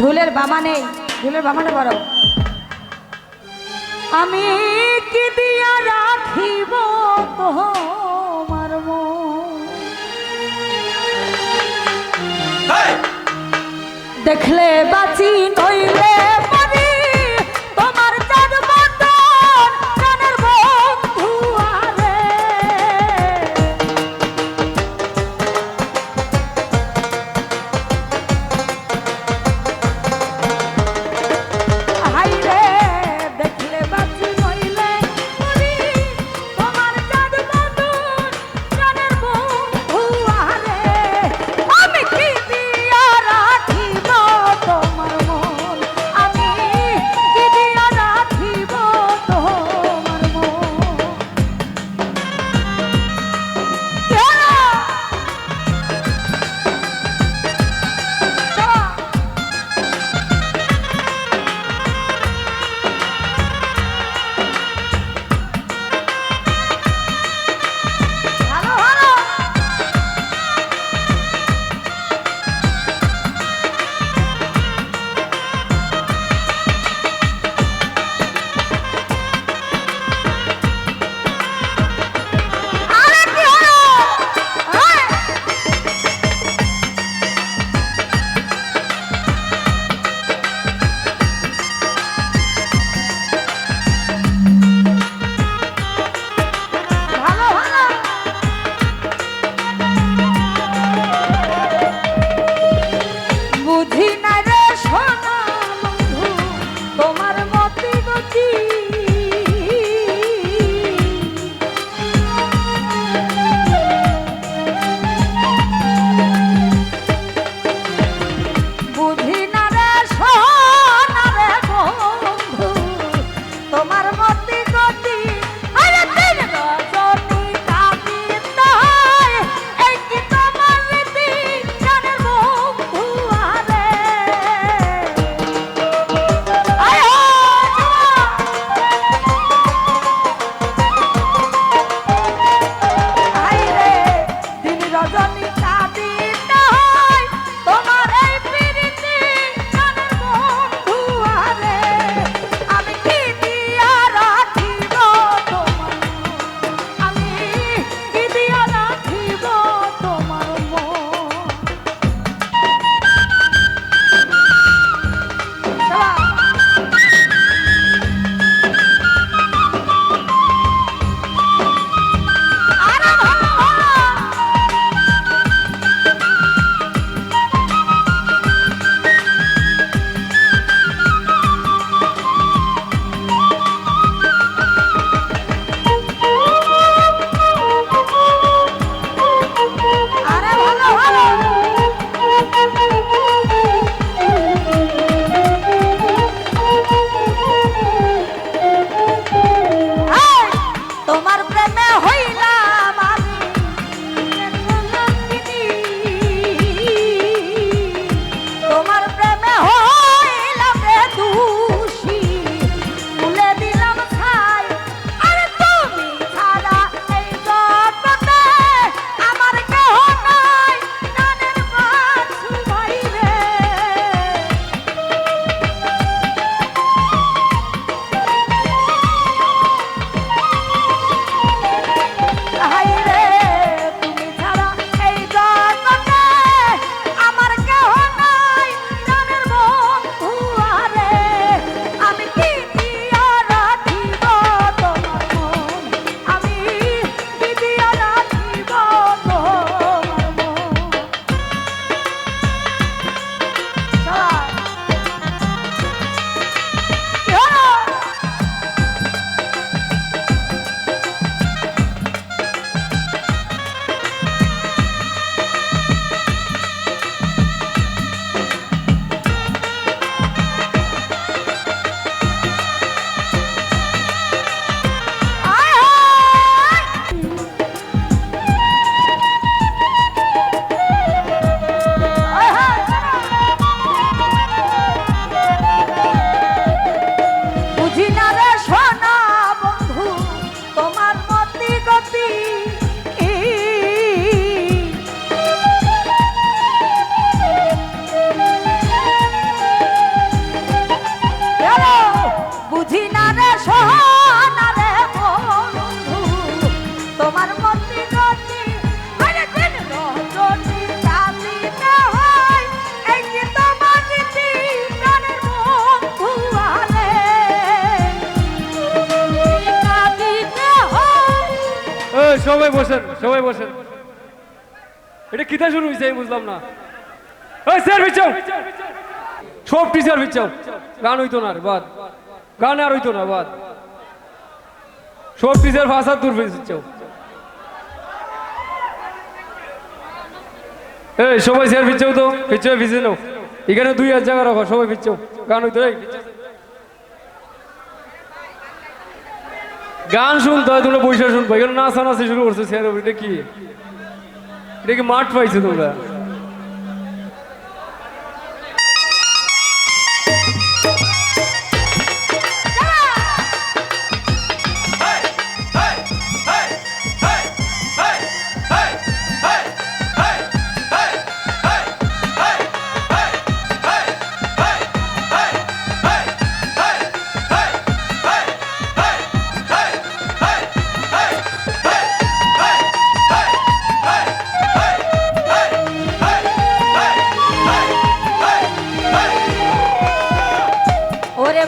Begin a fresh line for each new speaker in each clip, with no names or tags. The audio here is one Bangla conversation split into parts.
ঢুলের বামা নেই। ঢোলের বামাটা বড়। আমি কি দিয়া রাখিব দেখলে বাঁচি নইলে
সবাই বসেন সবাই বসেন। এটা কিতা শুরু হয়েছে আমি বুঝলাম না। স্যার বিচাও সব টিচার বিচাও গান হইতো না রে বাদ। গান আর হইতো না, বাদ। সব টিচার ভাষা দূর বিচাও এই, সবাই স্যার বিচাও তো। বিচাও ভিজে নাও। এখানে দুই হাজার জায়গা রাখো, সবাই বিচাও গান হইতো, এই বিচাও। গান শুনতে হয়, তোমরা বৈশাখ শুনব। এখানে নাচা নাচি শুরু করছে স্যার ওইটা কি? এটা কি মাঠ পাইছো তোমরা?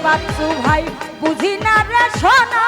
বাচ্চু ভাই বুঝি না রে সোনা?